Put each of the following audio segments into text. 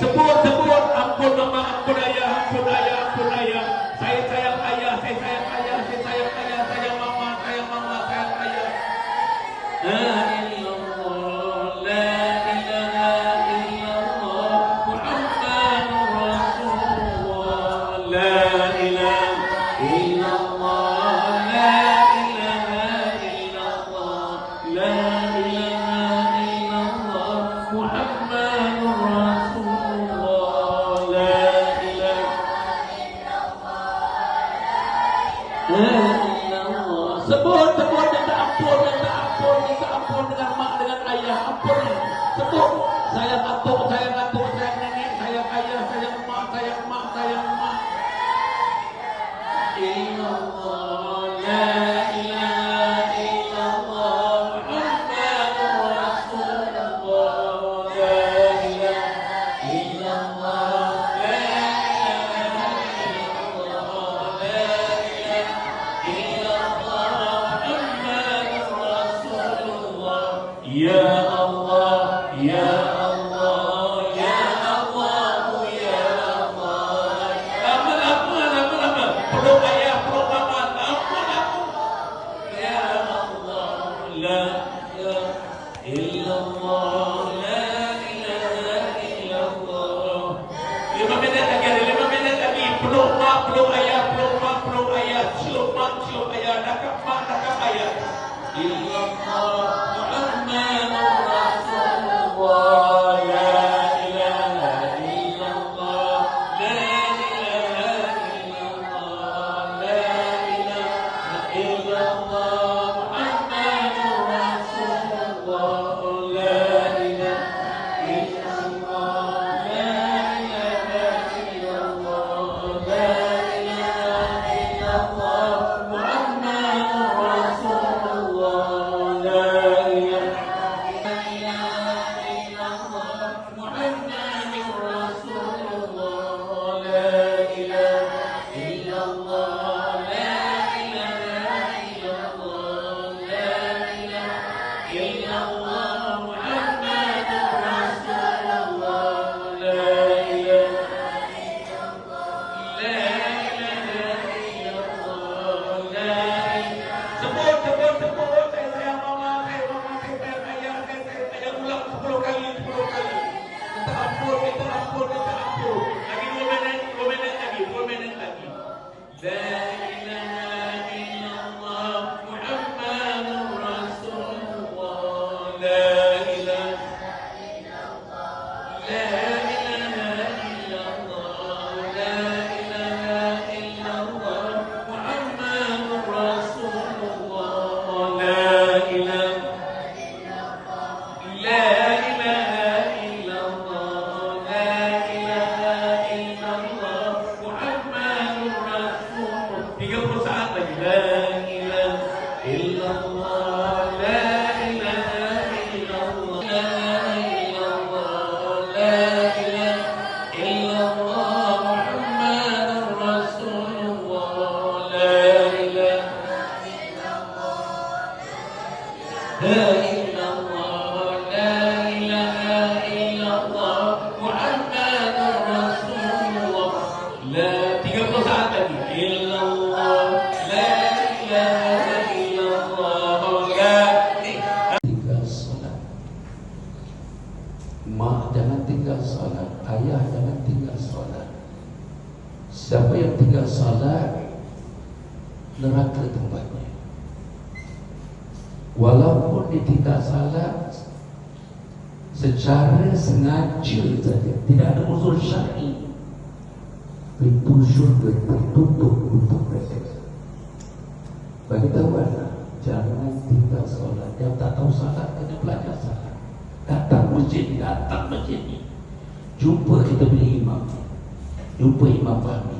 sebut sebut ampun nama ampun ayah, ampun ayah. Yeah. illallah. tinggal salat neraka tempatnya. Walaupun dia tinggal salat secara sengaja saja. Tidak ada usul syar'i. Pintu syurga tertutup untuk mereka bagi tahu anak jangan tinggal salat. Yang tak tahu salat kena belajar salat. Datang masjid datang masjid ni. Jumpa kita punya imam. Jumpa imam kami.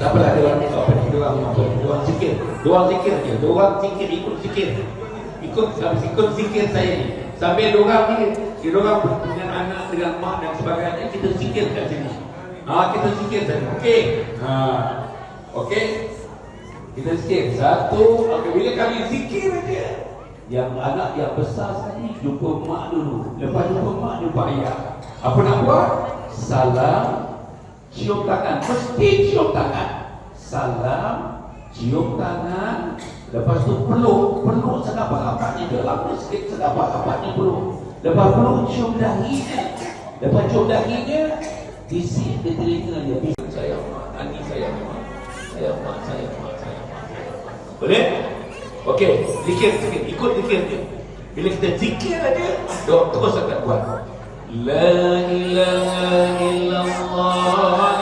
Tak apalah dia orang apa? Dia orang? Dia zikir. Dia orang zikir je. Dia orang zikir ikut zikir. Ikut habis ikut zikir saya ni. Sambil dia orang ni, dia orang dengan anak dengan mak dan sebagainya kita zikir kat sini. Ha, kita zikir saja. Okey. Ha. Okey. Kita zikir. Satu, okay, bila kami zikir aja. Yang anak yang besar sekali jumpa mak dulu. Lepas jumpa mak jumpa ayah. Apa nak buat? Salam, cium tangan. Mesti cium tangan. Salam, cium tangan. Lepas tu peluk, peluk sedapat-dapatnya. Dia lama sikit sedapat-dapatnya peluk. Lepas peluk cium dahinya. Lepas cium dahinya, isi di telinga dia. Saya mak, saya mak. Saya mak, saya mak, saya mak. Boleh? Okey, zikir sikit, ikut zikir dia. Bila kita zikir aja, doa terus akan buat. لا إله إلا الله.